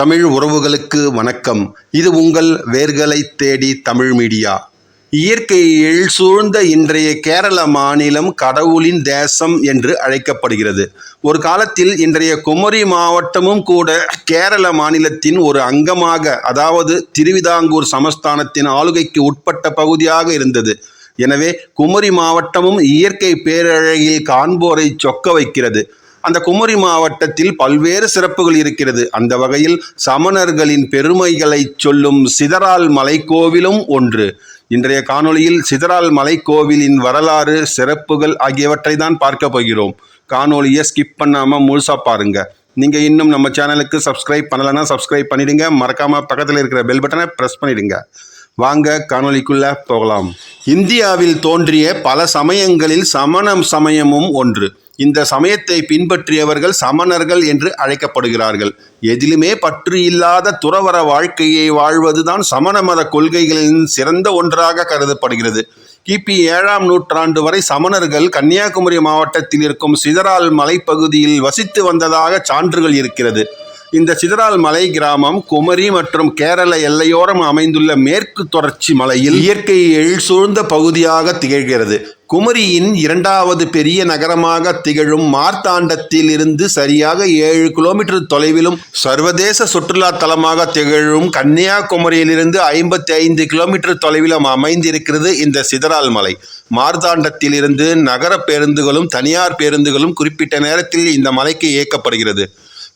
தமிழ் உறவுகளுக்கு வணக்கம். இது உங்கள் வேர்களை தேடி தமிழ் மீடியா. இயற்கையில் சூழ்ந்த இன்றைய கேரள மாநிலம் கடவுளின் தேசம் என்று அழைக்கப்படுகிறது. ஒரு காலத்தில் இன்றைய குமரி மாவட்டமும் கூட கேரள மாநிலத்தின் ஒரு அங்கமாக அதாவது திருவிதாங்கூர் சமஸ்தானத்தின் ஆளுகைக்கு உட்பட்ட பகுதியாக இருந்தது. எனவே குமரி மாவட்டமும் இயற்கை பேரழகில் காண்போரை சொக்க வைக்கிறது. அந்த குமரி மாவட்டத்தில் பல்வேறு சிறப்புகள் இருக்கிறது. அந்த வகையில் சமணர்களின் பெருமைகளை சொல்லும் சிதறால் மலைக்கோவிலும் ஒன்று. இன்றைய காணொளியில் சிதறால் மலைக்கோவிலின் வரலாறு சிறப்புகள் ஆகியவற்றை தான் பார்க்க போகிறோம். காணொலியை ஸ்கிப் பண்ணாமல் முழுசாக பாருங்க. நீங்கள் இன்னும் நம்ம சேனலுக்கு சப்ஸ்கிரைப் பண்ணலைன்னா சப்ஸ்கிரைப் பண்ணிடுங்க. மறக்காமல் பக்கத்தில் இருக்கிற பெல் பட்டனை ப்ரெஸ் பண்ணிடுங்க. வாங்க காணொளிக்குள்ள போகலாம். இந்தியாவில் தோன்றிய பல சமயங்களில் சமணம் சமயமும் ஒன்று. இந்த சமயத்தை பின்பற்றியவர்கள் சமணர்கள் என்று அழைக்கப்படுகிறார்கள். எதிலுமே பற்று இல்லாத துறவற வாழ்க்கையை வாழ்வதுதான் சமண மத கொள்கைகளின் சிறந்த ஒன்றாக கருதப்படுகிறது. கிபி ஏழாம் நூற்றாண்டு வரை சமணர்கள் கன்னியாகுமரி மாவட்டத்தில் இருக்கும் சிதறால் மலைப்பகுதியில் வசித்து வந்ததாக சான்றுகள் இருக்கிறது. இந்த சிதறால் மலை கிராமம் குமரி மற்றும் கேரள எல்லையோரம் அமைந்துள்ள மேற்கு தொடர்ச்சி மலையில் இயற்கை எழில் சூழ்ந்த பகுதியாக திகழ்கிறது. குமரியின் இரண்டாவது பெரிய நகரமாக திகழும் மார்த்தாண்டத்தில் இருந்து சரியாக ஏழு கிலோமீட்டர் தொலைவிலும் சர்வதேச சுற்றுலா தலமாக திகழும் கன்னியாகுமரியிலிருந்து ஐம்பத்தி ஐந்து கிலோமீட்டர் தொலைவிலும் அமைந்திருக்கிறது இந்த சிதறால் மலை. மார்த்தாண்டத்தில் இருந்து நகர பேருந்துகளும் தனியார் பேருந்துகளும் குறிப்பிட்ட நேரத்தில் இந்த மலைக்கு இயக்கப்படுகிறது.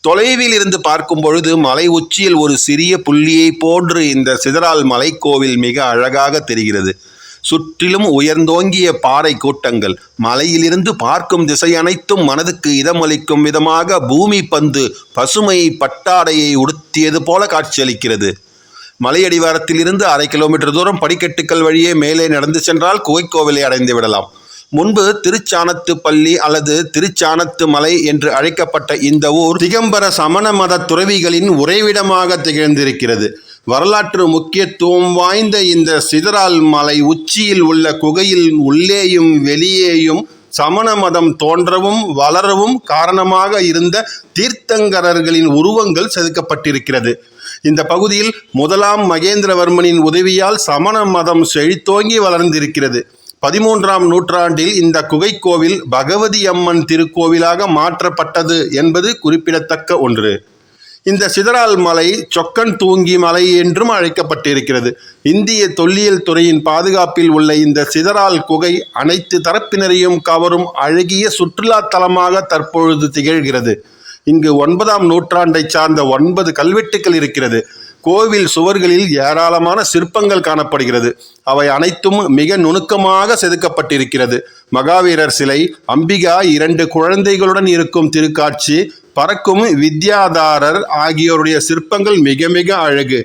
தொலைவில் இருந்து பார்க்கும் பொழுது மலை உச்சியில் ஒரு சிறிய புள்ளியை போன்று இந்த சிதறால் மலைக்கோவில் மிக அழகாக தெரிகிறது. சுற்றிலும் உயர்ந்தோங்கிய பாறை கூட்டங்கள் மலையிலிருந்து பார்க்கும் திசை அனைத்தும் மனதுக்கு இதமளிக்கும் விதமாக பூமி பந்து பசுமை பட்டாடையை உடுத்தியது போல காட்சியளிக்கிறது. மலையடிவாரத்திலிருந்து அரை கிலோமீட்டர் தூரம் படிக்கட்டுக்கள் வழியே மேலே நடந்து சென்றால் குகைக்கோவிலை அடைந்து விடலாம். முன்பு திருச்சானத்து பள்ளி அல்லது திருச்சானத்து மலை என்று அழைக்கப்பட்ட இந்த ஊர் திகம்பர சமண மத துறவிகளின் உறைவிடமாக திகழ்ந்திருக்கிறது. வரலாற்று முக்கியத்துவம் வாய்ந்த இந்த சிதறால் மலை உச்சியில் உள்ள குகையில் உள்ளேயும் வெளியேயும் சமண மதம் தோன்றவும் வளரவும் காரணமாக இருந்த தீர்த்தங்கரர்களின் உருவங்கள் செதுக்கப்பட்டிருக்கிறது. இந்த பகுதியில் முதலாம் மகேந்திரவர்மனின் உதவியால் சமண மதம் செழித்தோங்கி வளர்ந்திருக்கிறது. பதிமூன்றாம் நூற்றாண்டில் இந்த குகைக்கோவில் பகவதி அம்மன் திருக்கோவிலாக மாற்றப்பட்டது என்பது குறிப்பிடத்தக்க ஒன்று. இந்த சிதறால் மலை சொக்கன் தூங்கி மலை என்றும் அழைக்கப்பட்டிருக்கிறது. இந்திய தொல்லியல் துறையின் பாதுகாப்பில் உள்ள இந்த சிதறால் குகை அனைத்து தரப்பினரையும் கவரும் அழகிய சுற்றுலா தலமாக தற்பொழுது திகழ்கிறது. இங்கு ஒன்பதாம் நூற்றாண்டை சார்ந்த ஒன்பது கல்வெட்டுக்கள் இருக்கிறது. கோவில் சுவர்களில் ஏராளமான சிற்பங்கள் காணப்படுகிறது. அவை அனைத்தும் மிக நுணுக்கமாக செதுக்கப்பட்டிருக்கிறது. மகாவீரர் சிலை அம்பிகா இரண்டு குழந்தைகளுடன் இருக்கும் திருக்காட்சி பறக்கும் வித்யாதாரர் ஆகியோருடைய சிற்பங்கள் மிக மிக அழகு.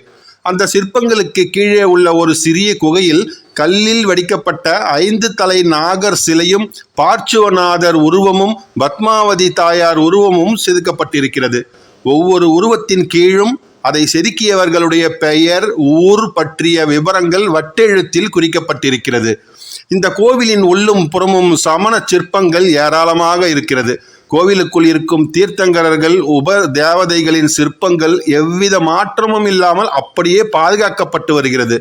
அந்த சிற்பங்களுக்கு கீழே உள்ள ஒரு சிறிய குகையில் கல்லில் வடிக்கப்பட்ட ஐந்து தலை நாகர் சிலையும் பார்ச்சுவநாதர் உருவமும் பத்மாவதி தாயார் உருவமும் செதுக்கப்பட்டிருக்கிறது. ஒவ்வொரு உருவத்தின் கீழும் அதை செதுக்கியவர்களுடைய பெயர் ஊர் பற்றிய விவரங்கள் வட்டெழுத்தில் குறிக்கப்பட்டிருக்கிறது. இந்த கோவிலின் உள்ளும் புறமும் சமண சிற்பங்கள் ஏராளமாக இருக்கிறது. கோவிலுக்குள் இருக்கும் தீர்த்தங்கரர்கள் உப தேவதைகளின் சிற்பங்கள் எவ்வித மாற்றமும் இல்லாமல் அப்படியே பாதுகாக்கப்பட்டு வருகிறது.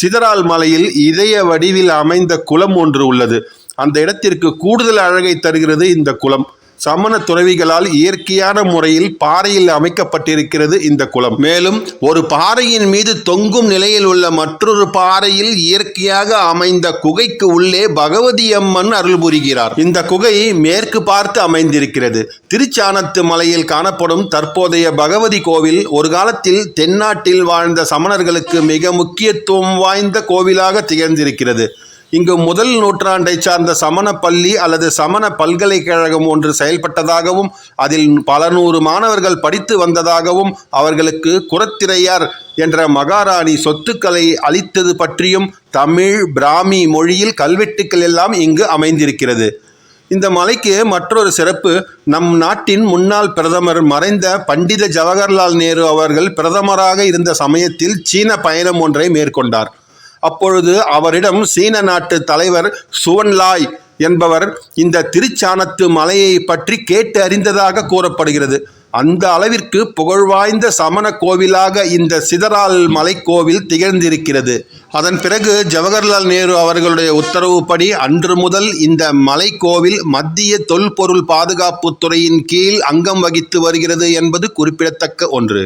சிதறால் மலையில் இதய வடிவில் அமைந்த குளம் ஒன்று உள்ளது. அந்த இடத்திற்கு கூடுதல் அழகை தருகிறது இந்த குளம். சமண துறவிகளால் இயற்கையான முறையில் பாறையில் அமைக்கப்பட்டிருக்கிறது இந்த குளம். மேலும் ஒரு பாறையின் மீது தொங்கும் நிலையில் உள்ள மற்றொரு பாறையில் இயற்கையாக அமைந்த குகைக்கு உள்ளே பகவதி அம்மன் அருள் புரிகிறார். இந்த குகை மேற்கு பார்த்து அமைந்திருக்கிறது. திருச்சானத்து மலையில் காணப்படும் தற்போதைய பகவதி கோவில் ஒரு காலத்தில் தென்னாட்டில் வாழ்ந்த சமணர்களுக்கு மிக முக்கியத்துவம் வாய்ந்த கோவிலாக திகழ்ந்திருக்கிறது. இங்கு முதல் நூற்றாண்டை சார்ந்த சமண பள்ளி அல்லது சமண பல்கலைக்கழகம் ஒன்று செயல்பட்டதாகவும் அதில் பல நூறு மாணவர்கள் படித்து வந்ததாகவும் அவர்களுக்கு குரத்திரையார் என்ற மகாராணி சொத்துக்களை அளித்தது பற்றியும் தமிழ் பிராமி மொழியில் கல்வெட்டுக்கள் எல்லாம் இங்கு அமைந்திருக்கிறது. இந்த மலைக்கு மற்றொரு சிறப்பு நம் நாட்டின் முன்னாள் பிரதமர் மறைந்த பண்டித ஜவஹர்லால் நேரு அவர்கள் பிரதமராக இருந்த சமயத்தில் சீன பயணம் ஒன்றை மேற்கொண்டார். அப்பொழுது அவரிடம் சீன நாட்டு தலைவர் சுவன்லாய் என்பவர் இந்த திருச்சானத்து மலையை பற்றி கேட்டு அறிந்ததாக கூறப்படுகிறது. அந்த அளவிற்கு புகழ்வாய்ந்த சமண கோவிலாக இந்த சிதறால் மலைக்கோவில் திகழ்ந்திருக்கிறது. அதன் பிறகு ஜவஹர்லால் நேரு அவர்களுடைய உத்தரவுப்படி அன்று முதல் இந்த மலைக்கோவில் மத்திய தொல்பொருள் பாதுகாப்பு துறையின் கீழ் அங்கம் வகித்து வருகிறது என்பது குறிப்பிடத்தக்க ஒன்று.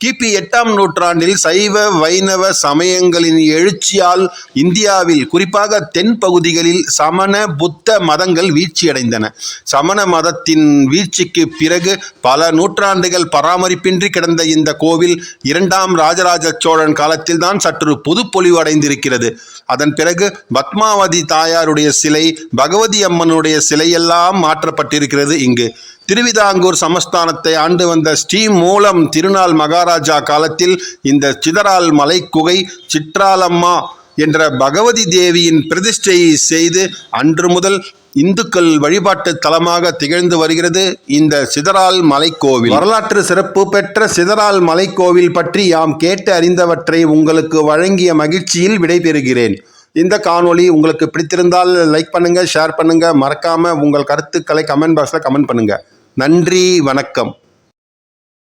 கிபி எட்டாம் நூற்றாண்டில் சைவ வைணவ சமயங்களின் எழுச்சியால் இந்தியாவில் குறிப்பாக தென் பகுதிகளில் சமண புத்த மதங்கள் வீழ்ச்சியடைந்தன. சமண மதத்தின் வீழ்ச்சிக்கு பிறகு பல நூற்றாண்டுகள் பராமரிப்பின்றி கிடந்த இந்த கோவில் இரண்டாம் ராஜராஜ சோழன் காலத்தில் தான் சற்று புதுப்பொலிவு அடைந்திருக்கிறது அதன் பிறகு பத்மாவதி தாயாருடைய சிலை பகவதி அம்மனுடைய சிலையெல்லாம் மாற்றப்பட்டிருக்கிறது இங்கு. திருவிதாங்கூர் சமஸ்தானத்தை ஆண்டு வந்த ஸ்ரீ மூலம் திருநாள் மகாராஜா காலத்தில் இந்த சிதறால் மலைக்குகை சிற்றாலம்மா என்ற பகவதி தேவியின் பிரதிஷ்டையை செய்து அன்று முதல் இந்துக்கள் வழிபாட்டு தலமாக திகழ்ந்து வருகிறது இந்த சிதறால் மலைக்கோவில். வரலாற்று சிறப்பு பெற்ற சிதறால் மலைக்கோவில் பற்றி யாம் கேட்டு அறிந்தவற்றை உங்களுக்கு வழங்கிய மகிழ்ச்சியில் விடைபெறுகிறேன். இந்த காணொளி உங்களுக்கு பிடித்திருந்தால் லைக் பண்ணுங்கள் ஷேர் பண்ணுங்கள் மறக்காமல் உங்கள் கருத்துக்களை கமெண்ட் பாக்ஸில் கமெண்ட் பண்ணுங்கள் நன்றி வணக்கம்.